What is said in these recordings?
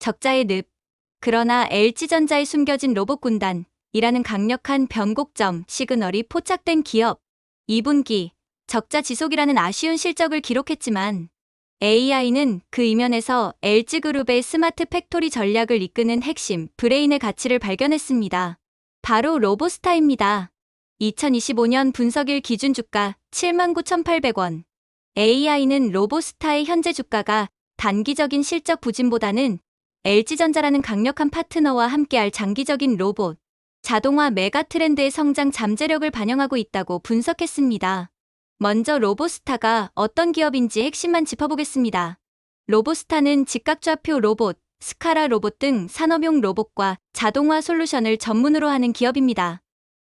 적자의 늪. 그러나 LG전자에 숨겨진 로봇 군단이라는 강력한 변곡점 시그널이 포착된 기업. 2분기 적자 지속이라는 아쉬운 실적을 기록했지만 AI는 그 이면에서 LG그룹의 스마트 팩토리 전략을 이끄는 핵심 브레인의 가치를 발견했습니다. 바로 로보스타입니다. 2025년 분석일 기준 주가 79,800원. AI는 로보스타의 현재 주가가 단기적인 실적 부진보다는 LG전자라는 강력한 파트너와 함께할 장기적인 로봇, 자동화 메가 트렌드의 성장 잠재력을 반영하고 있다고 분석했습니다. 먼저 로보스타가 어떤 기업인지 핵심만 짚어보겠습니다. 로보스타는 직각좌표 로봇, 스카라 로봇 등 산업용 로봇과 자동화 솔루션을 전문으로 하는 기업입니다.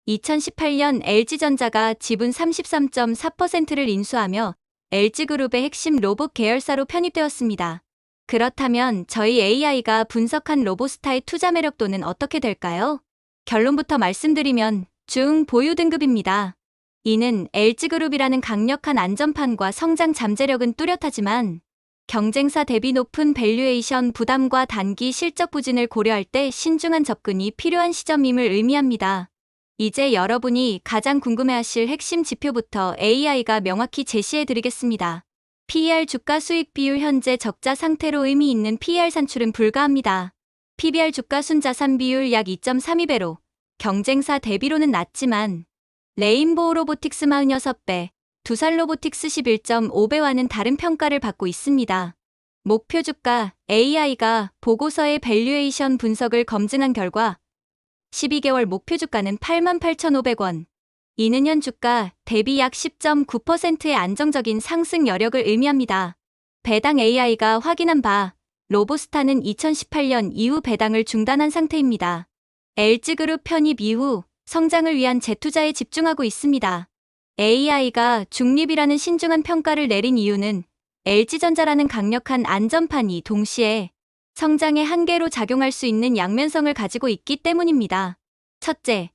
2018년 LG전자가 지분 33.4%를 인수하며 LG그룹의 핵심 로봇 계열사로 편입되었습니다. 그렇다면 저희 AI가 분석한 로보스타의 투자 매력도는 어떻게 될까요? 결론부터 말씀드리면 중 보유 등급입니다. 이는 LG그룹이라는 강력한 안전판과 성장 잠재력은 뚜렷하지만 경쟁사 대비 높은 밸류에이션 부담과 단기 실적 부진을 고려할 때 신중한 접근이 필요한 시점임을 의미합니다. 이제 여러분이 가장 궁금해하실 핵심 지표부터 AI가 명확히 제시해 드리겠습니다. PER 주가 수익 비율 현재 적자 상태로 의미 있는 PER 산출은 불가합니다. PBR 주가 순자산 비율 약 2.32배로 경쟁사 대비로는 낮지만 레인보우 로보틱스 46배, 두산 로보틱스 11.5배와는 다른 평가를 받고 있습니다. 목표 주가 AI가 보고서의 밸류에이션 분석을 검증한 결과 12개월 목표 주가는 88,500원. 이는 현 주가 대비 약 10.9%의 안정적인 상승 여력을 의미합니다. 배당 AI가 확인한 바 로보스타는 2018년 이후 배당을 중단한 상태입니다. LG그룹 편입 이후 성장을 위한 재투자에 집중하고 있습니다. AI가 중립이라는 신중한 평가를 내린 이유는 LG전자라는 강력한 안전판이 동시에 성장의 한계로 작용할 수 있는 양면성을 가지고 있기 때문입니다. 첫째,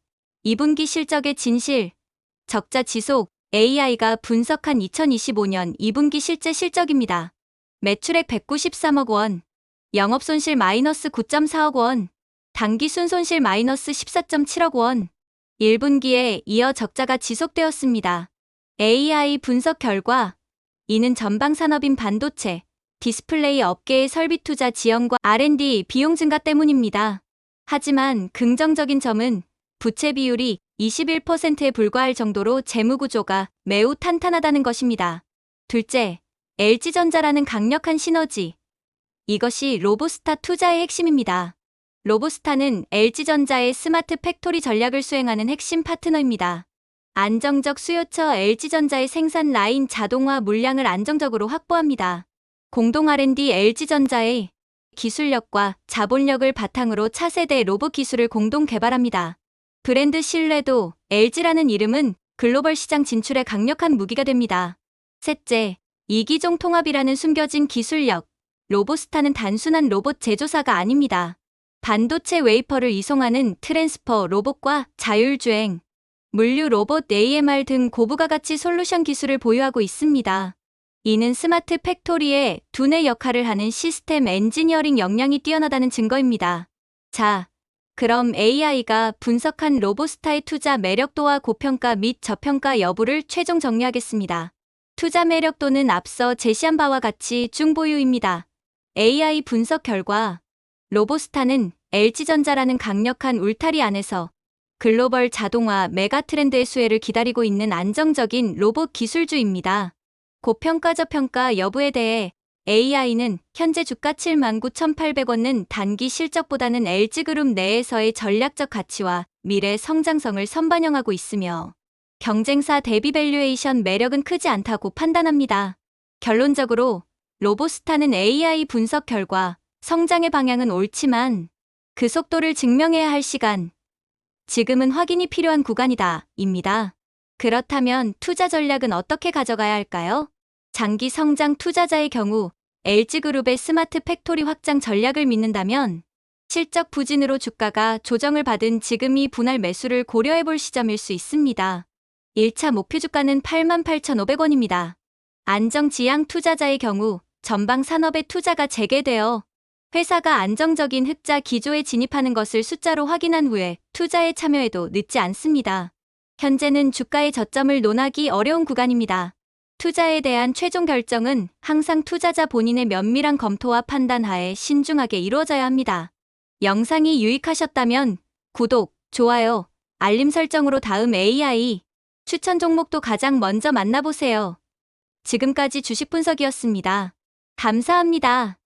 2분기 실적의 진실, 적자 지속, AI가 분석한 2025년 2분기 실제 실적입니다. 매출액 193억 원, 영업 손실 마이너스 9.4억 원, 단기 순손실 마이너스 14.7억 원, 1분기에 이어 적자가 지속되었습니다. AI 분석 결과 이는 전방 산업인 반도체, 디스플레이 업계의 설비 투자 지연과 R&D 비용 증가 때문입니다. 하지만 긍정적인 점은 부채 비율이 21%에 불과할 정도로 재무 구조가 매우 탄탄하다는 것입니다. 둘째, LG전자라는 강력한 시너지. 이것이 로보스타 투자의 핵심입니다. 로보스타는 LG전자의 스마트 팩토리 전략을 수행하는 핵심 파트너입니다. 안정적 수요처 LG전자의 생산 라인 자동화 물량을 안정적으로 확보합니다. 공동 R&D LG전자의 기술력과 자본력을 바탕으로 차세대 로봇 기술을 공동 개발합니다. 브랜드 신뢰도 LG라는 이름은 글로벌 시장 진출에 강력한 무기가 됩니다. 셋째, 이기종 통합이라는 숨겨진 기술력. 로보스타는 단순한 로봇 제조사가 아닙니다. 반도체 웨이퍼를 이송하는 트랜스퍼 로봇과 자율주행, 물류 로봇 AMR 등 고부가 가치 솔루션 기술을 보유하고 있습니다. 이는 스마트 팩토리의 두뇌 역할을 하는 시스템 엔지니어링 역량이 뛰어나다는 증거입니다. 자, 그럼 AI가 분석한 로보스타의 투자 매력도와 고평가 및 저평가 여부를 최종 정리하겠습니다. 투자 매력도는 앞서 제시한 바와 같이 중보유입니다. AI 분석 결과 로보스타는 LG전자라는 강력한 울타리 안에서 글로벌 자동화 메가 트렌드의 수혜를 기다리고 있는 안정적인 로봇 기술주입니다. 고평가 저평가 여부에 대해 AI는 현재 주가 79,800원은 단기 실적보다는 LG그룹 내에서의 전략적 가치와 미래 성장성을 선반영하고 있으며 경쟁사 대비 밸류에이션 매력은 크지 않다고 판단합니다. 결론적으로 로보스타는 AI 분석 결과 성장의 방향은 옳지만 그 속도를 증명해야 할 시간. 지금은 확인이 필요한 구간이다. 입니다. 그렇다면 투자 전략은 어떻게 가져가야 할까요? 장기 성장 투자자의 경우 LG그룹의 스마트 팩토리 확장 전략을 믿는다면 실적 부진으로 주가가 조정을 받은 지금이 분할 매수를 고려해 볼 시점일 수 있습니다. 1차 목표 주가는 88,500원입니다. 안정지향 투자자의 경우 전방 산업의 투자가 재개되어 회사가 안정적인 흑자 기조에 진입하는 것을 숫자로 확인한 후에 투자에 참여해도 늦지 않습니다. 현재는 주가의 저점을 논하기 어려운 구간입니다. 투자에 대한 최종 결정은 항상 투자자 본인의 면밀한 검토와 판단 하에 신중하게 이루어져야 합니다. 영상이 유익하셨다면 구독, 좋아요, 알림 설정으로 다음 AI 추천 종목도 가장 먼저 만나보세요. 지금까지 주식 분석이었습니다. 감사합니다.